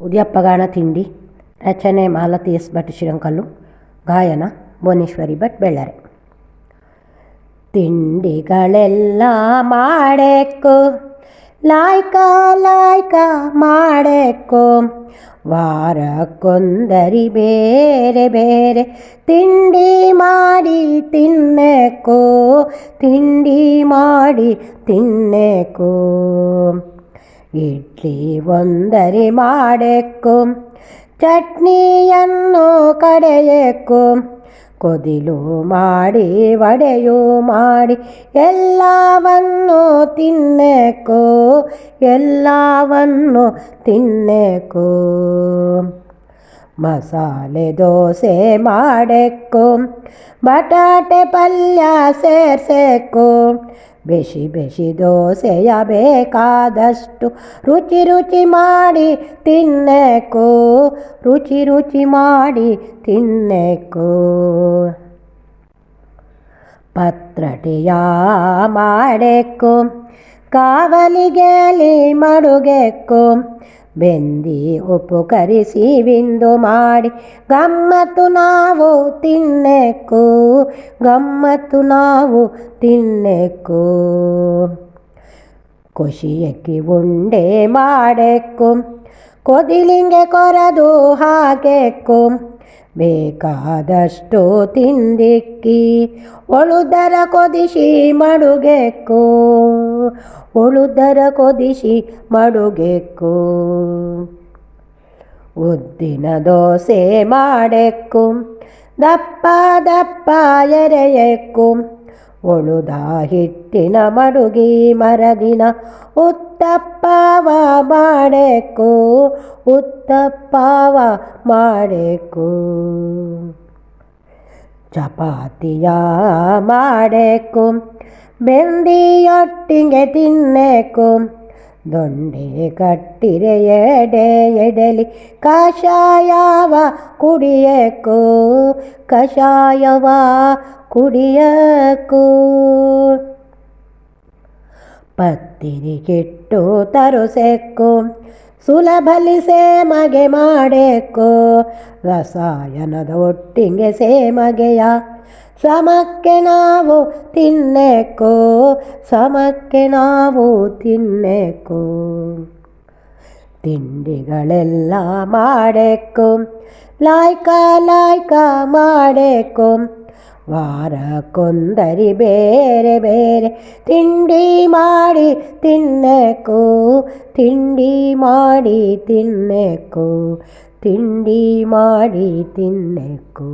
ಉದ್ಯಪ್ಪಗಾಣ ತಿಂಡಿ, ರಚನೆ ಮಾಲತಿ ಎಸ್ ಭಟ್ ಶ್ರೀರಂಕಲ್ಲು ಗಾಯನ ಭುವನೇಶ್ವರಿ ಭಟ್ ಬೆಳ್ಳರೆ. ತಿಂಡಿಗಳೆಲ್ಲ ಮಾಡೇಕು ಲಾಯ್ಕ ಲಾಯ್ಕ ಮಾಡೇಕು ವಾರಕ್ಕೊಂದರಿ ಬೇರೆ ಬೇರೆ ತಿಂಡಿ ಮಾಡಿ ತಿನ್ನಕೋ ತಿಂಡಿ ಮಾಡಿ ತಿನ್ನೇಕು ಇಡ್ಲಿ ಒಂದರಿ ಮಾಡೇಕು ಚಟ್ನಿಯನ್ನು ಕಡೆಯೇಕು ಕೊದಿಲು ಮಾಡಿ ವಡೆಯು ಮಾಡಿ ಎಲ್ಲವನ್ನು ತಿನ್ನೇಕು ಎಲ್ಲವನ್ನು ತಿನ್ನೇಕು ಮಸಾಲೆ ದೋಸೆ ಮಾಡೇಕು ಬಟಾಟೆ ಪಲ್ಯ ಸೇರ್ಸೇಕು ಬಿಸಿ ಬೆಸಿ ದೋಸೆಯ ಬೇಕಾದಷ್ಟು ರುಚಿ ರುಚಿ ಮಾಡಿ ತಿನ್ನೇಕು. ರುಚಿ ರುಚಿ ಮಾಡಿ ತಿನ್ನೇಕು. ಪತ್ರಟಿಯ ಮಾಡೇಕು. ಕಾವಲಿಗೆಲಿ ಮಡುಗೆಕ್ಕು ಬೆಂದಿ ಉಪ್ಪು ಕರಿಸಿ ಬಿಂದು ಮಾಡಿ ಗಮ್ಮತ್ತು ನಾವು ತಿನ್ನೇಕು ಗಮ್ಮತ್ತು ನಾವು ತಿನ್ನೇಕು ಖುಷಿಯಕ್ಕಿ ಉಂಡೆ ಮಾಡೇಕು ಕೊದಿಲಿಂಗೆ ಕೊರದು ಹಾಕೆಕ್ಕು ಬೇಕಾದಷ್ಟು ತಿಂದಿಕ್ಕಿ ಒಳುದರ ಕೊದಿಸಿ ಮಡುಗೆಕ್ಕು ಒಳುದರ ಕೊದಿಸಿ ಮಡುಗೆಕ್ಕು ಉದ್ದಿನ ದೋಸೆ ಮಾಡೆಕ್ಕು ದಪ್ಪ ದಪ್ಪ ಎರೆಯೆಕ್ಕು ಒಳುದ ಹಿಟ್ಟಿನ ಮಡುಗಿ ಮರದಿನ ಉತ್ತಪ್ಪವ ಮಾಡೇಕು ಉತ್ತಪ್ಪವ ಮಾಡೇಕು. ಚಪಾತಿಯ ಮಾಡೇಕು ಬೆಂದಿಯೊಟ್ಟಿಗೆ ತಿನ್ನೇಕು. ದೊಂಡೆ ಕಟ್ಟಿರೆ ಎಡೆ ಎಡೆಲಿ, ಕಷಾಯವ ಕುಡಿಯೇಕು, ಕಷಾಯವ ಪತ್ತಿರಿ ಕೆಟ್ಟು ತರುಸೆಕ್ಕು, ಸುಲಭಲಿ ಸೇಮಗೆ ಮಾಡೇಕು ರಸಾಯನದ ಒಟ್ಟಿಗೆ ಸೇಮಗೆಯ ಸಮಕ್ಕೆ ನಾವು ತಿನ್ನೇಕು ಸಮಕ್ಕೆ ನಾವು ತಿನ್ನೇಕು ತಿಂಡಿಗಳೆಲ್ಲ ಮಾಡೇಕು ಲಾಯ್ಕ ಲಾಯ್ಕ ಮಾಡೇಕು ವಾರಕ್ಕೊಂದರಿ ಬೇರೆ ಬೇರೆ ತಿಂಡಿ ಮಾಡಿ ತಿನ್ನೇಕು ತಿಂಡಿ ಮಾಡಿ ತಿನ್ನೇಕು ತಿಂಡಿ ಮಾಡಿ ತಿನ್ನೇಕು